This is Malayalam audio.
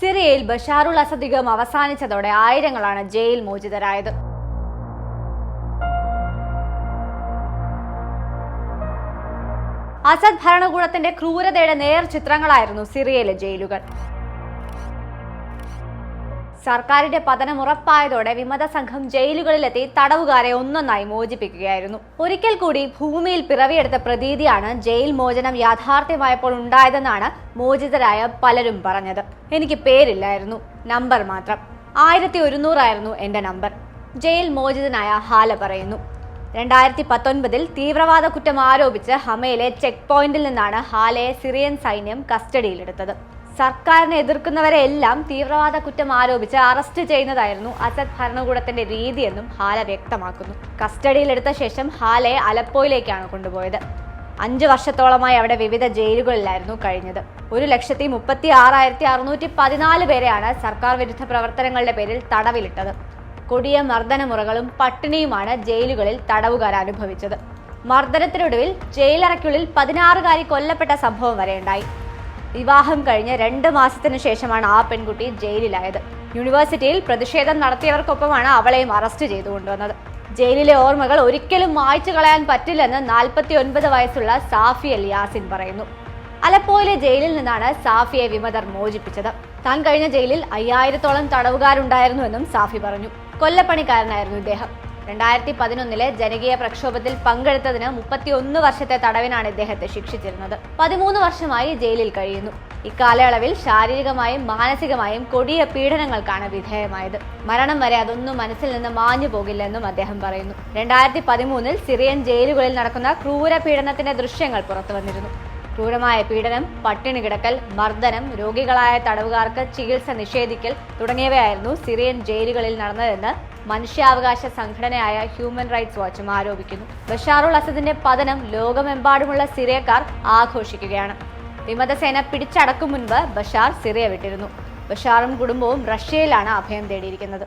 സിറിയയിൽ ബഷാറുൽ അസദ് അവസാനിച്ചതോടെ ആയിരങ്ങളാണ് ജയിൽ മോചിതരായത്. അസദ് ഭരണകൂടത്തിന്റെ ക്രൂരതയുടെ നേർ ചിത്രങ്ങളായിരുന്നു സിറിയയിലെ ജയിലുകൾ. സർക്കാരിന്റെ പതനം ഉറപ്പായതോടെ വിമത സംഘം ജയിലുകളിലെത്തി തടവുകാരെ ഒന്നൊന്നായി മോചിപ്പിക്കുകയായിരുന്നു. ഒരിക്കൽ കൂടി ഭൂമിയിൽ പിറവിയെടുത്ത പ്രതീതിയാണ് ജയിൽ മോചനം യാഥാർത്ഥ്യമായപ്പോൾ ഉണ്ടായതെന്നാണ് മോചിതരായ പലരും പറഞ്ഞത്. എനിക്ക് പേരില്ലായിരുന്നു നമ്പർ മാത്രം. ആയിരത്തി ഒരുന്നൂറായിരുന്നു എന്റെ നമ്പർ. ജയിൽ മോചിതനായ ഹാല പറയുന്നു. രണ്ടായിരത്തി പത്തൊൻപതിൽ തീവ്രവാദ കുറ്റം ആരോപിച്ച് ഹമയിലെ ചെക്ക് പോയിന്റിൽ നിന്നാണ് ഹാലയെ സിറിയൻ സൈന്യം കസ്റ്റഡിയിലെടുത്തത്. സർക്കാരിനെ എതിർക്കുന്നവരെ എല്ലാം തീവ്രവാദ കുറ്റം ആരോപിച്ച് അറസ്റ്റ് ചെയ്യുന്നതായിരുന്നു അസദ് ഭരണകൂടത്തിന്റെ രീതിയെന്നും ഹാല വ്യക്തമാക്കുന്നു. കസ്റ്റഡിയിലെടുത്ത ശേഷം ഹാലയെ അലപ്പോയിലേക്കാണ് കൊണ്ടുപോയത്. അഞ്ച് വർഷത്തോളമായി അവിടെ വിവിധ ജയിലുകളിലായിരുന്നു കഴിഞ്ഞത്. ഒരു ലക്ഷത്തി മുപ്പത്തി ആറായിരത്തി അറുന്നൂറ്റി പതിനാല് പേരെയാണ് സർക്കാർ വിരുദ്ധ പ്രവർത്തനങ്ങളുടെ പേരിൽ തടവിലിട്ടത്. കൊടിയ മർദ്ദനമുറകളും പട്ടിണിയുമാണ് ജയിലുകളിൽ തടവുകാർ അനുഭവിച്ചത് മർദ്ദനത്തിനൊടുവിൽ ജയിലറയ്ക്കുള്ളിൽ പതിനാറുകാരി കൊല്ലപ്പെട്ട സംഭവം വരെ ഉണ്ടായി. വിവാഹം കഴിഞ്ഞ് രണ്ട് മാസത്തിന് ശേഷമാണ് ആ പെൺകുട്ടി ജയിലിലായത്. യൂണിവേഴ്സിറ്റിയിൽ പ്രതിഷേധം നടത്തിയവർക്കൊപ്പമാണ് അവളെയും അറസ്റ്റ് ചെയ്തു കൊണ്ടുവന്നത്. ജയിലിലെ ഓർമ്മകൾ ഒരിക്കലും മായ്ച്ചു കളയാൻ പറ്റില്ലെന്ന് നാൽപ്പത്തി ഒൻപത് വയസ്സുള്ള സാഫി അൽ യാസിൻ പറയുന്നു. അലപ്പോയിലെ ജയിലിൽ നിന്നാണ് സാഫിയെ വിമതർ മോചിപ്പിച്ചത്. താൻ കഴിഞ്ഞ ജയിലിൽ അയ്യായിരത്തോളം തടവുകാരുണ്ടായിരുന്നുവെന്നും സാഫി പറഞ്ഞു. കൊല്ലപ്പണിക്കാരനായിരുന്നു ഇദ്ദേഹം. രണ്ടായിരത്തി പതിനൊന്നിലെ ജനകീയ പ്രക്ഷോഭത്തിൽ പങ്കെടുത്തതിന് മുപ്പത്തിയൊന്ന് വർഷത്തെ തടവിനാണ് ഇദ്ദേഹത്തെ ശിക്ഷിച്ചിരുന്നത്. പതിമൂന്ന് വർഷമായി ജയിലിൽ കഴിയുന്നു. ഇക്കാലയളവിൽ ശാരീരികമായും മാനസികമായും കൊടിയ പീഡനങ്ങൾക്കാണ് വിധേയമായത്. മരണം വരെ അതൊന്നും മനസ്സിൽ നിന്ന് മാഞ്ഞു പോകില്ലെന്നും അദ്ദേഹം പറയുന്നു. രണ്ടായിരത്തി പതിമൂന്നിൽ സിറിയൻ ജയിലുകളിൽ നടക്കുന്ന ക്രൂര പീഡനത്തിന്റെ ദൃശ്യങ്ങൾ പുറത്തു വന്നിരുന്നു ക്രൂരമായ പീഡനം പട്ടിണി കിടക്കൽ മർദ്ദനം രോഗികളായ തടവുകാർക്ക് ചികിത്സ നിഷേധിക്കൽ തുടങ്ങിയവയായിരുന്നു സിറിയൻ ജയിലുകളിൽ നടന്നതെന്ന് മനുഷ്യാവകാശ സംഘടനയായ ഹ്യൂമൻ റൈറ്റ്സ് വാച്ചും ആരോപിക്കുന്നു. ബഷാറുൽ അസദിന്റെ പതനം ലോകമെമ്പാടുമുള്ള സിറിയക്കാർ ആഘോഷിക്കുകയാണ്. വിമതസേന പിടിച്ചടക്കും മുൻപ് ബഷാർ സിറിയ വിട്ടിരുന്നു. ബഷാറും കുടുംബവും റഷ്യയിലാണ് അഭയം തേടിയിരിക്കുന്നത്.